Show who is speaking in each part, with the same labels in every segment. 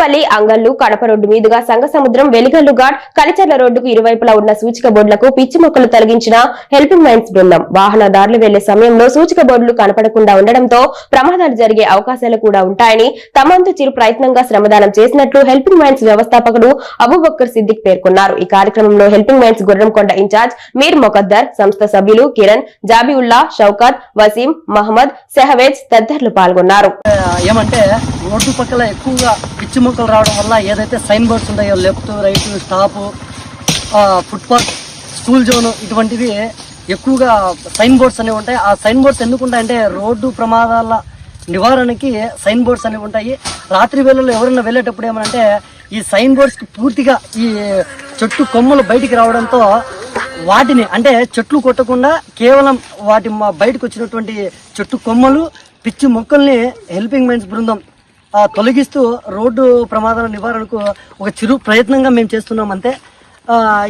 Speaker 1: Madanapalle Angallu Kadapa road మీదుగా సంగసముద్రం వెలిగల్లు ఘాట్ కలిచర్ల రోడ్డుకు ఇరువైపులా ఉన్న సూచిక బోర్డులకు పిచ్చి మొక్కలు తొలగించిన హెల్పింగ్ మైన్స్ బృందం. వాహనదారులు వెళ్ళే సమయంలో సూచిక బోర్డులు కనపడకుండా ఉండడంతో ప్రమాదాలు జరిగే అవకాశాలు కూడా ఉంటాయని తమంతు చిరు ప్రయత్నంగా శ్రమదానం చేసినట్లు హెల్పింగ్ మైన్స్ వ్యవస్థాపకుడు అబుబక్కర్ సిద్దిక్ పేర్కొన్నారు. ఈ కార్యక్రమంలో helping minds Gurramkonda incharge Mir Mokaddar సంస్థ సభ్యులు కిరణ్ జాబిఉల్లా షౌకత్ వసీం మహమ్మద్ సెహవేజ్ తదితరులు పాల్గొన్నారు.
Speaker 2: ఏమంటే రోడ్డు పక్కల ఎక్కువగా పిచ్చి ఎముకలు రావడం వల్ల ఏదైతే సైన్ బోర్డ్స్ ఉన్నాయో left right stop footpath school zone ఇటువంటివి ఎక్కువగా సైన్ బోర్డ్స్ అనేవి ఉంటాయి. ఆ సైన్ బోర్డ్స్ ఎందుకు ఉంటాయంటే రోడ్డు ప్రమాదాల నివారణకి సైన్ బోర్డ్స్ అనేవి ఉంటాయి. రాత్రి వేళల్లో ఎవరైనా వెళ్ళేటప్పుడు ఏమనంటే ఈ సైన్ బోర్డ్స్కి పూర్తిగా ఈ చెట్టు కొమ్మలు బయటికి రావడంతో వాటిని అంటే చెట్లు కొట్టకుండా కేవలం వాటి మా బయటకు వచ్చినటువంటి చెట్టు కొమ్మలు పిచ్చి మొక్కల్ని హెల్పింగ్ మైండ్స్ బృందం తొలగిస్తూ రోడ్డు ప్రమాదాల నివారణకు ఒక చిరు ప్రయత్నంగా మేము చేస్తున్నాం అంతే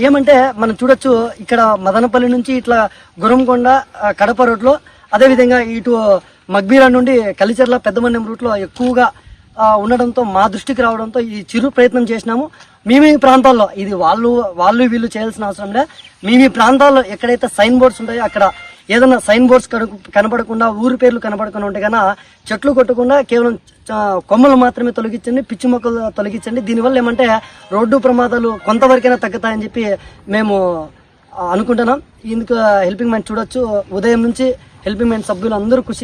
Speaker 2: ఏమంటే మనం చూడొచ్చు ఇక్కడ మదనపల్లి నుంచి ఇట్లా గురంకొండ కడప రోడ్లో అదేవిధంగా ఇటు మగ్బీరా నుండి కలిచెర్ల పెద్దమన్యం రూట్లో ఎక్కువగా ఉండడంతో మా దృష్టికి రావడంతో ఈ చిరు ప్రయత్నం చేసినాము. మేము ఈ ప్రాంతాల్లో ఇది వాళ్ళు వాళ్ళు వీళ్ళు చేయాల్సిన అవసరం లే. మేము ఈ ప్రాంతాల్లో ఎక్కడైతే సైన్ బోర్డ్స్ ఉంటాయో అక్కడ ఏదైనా సైన్ బోర్డ్స్ కను- కనబడకుండా ఊరి పేర్లు కనబడకుండా ఉంటే కన్నా చెట్లు కొట్టకుండా కేవలం చ- కొమ్మలు మాత్రమే తొలగించండి పిచ్చి మొక్కలు తొలగించండి. దీనివల్ల ఏమంటే రోడ్డు ప్రమాదాలు కొంతవరకైనా తగ్గుతాయని చెప్పి మేము అనుకుంటున్నాం. ఇందుకు హెల్పింగ్ మ్యాన్ చూడొచ్చు. ఉదయం నుంచి హెల్పింగ్ మ్యాన్ సభ్యులు అందరూ కృషి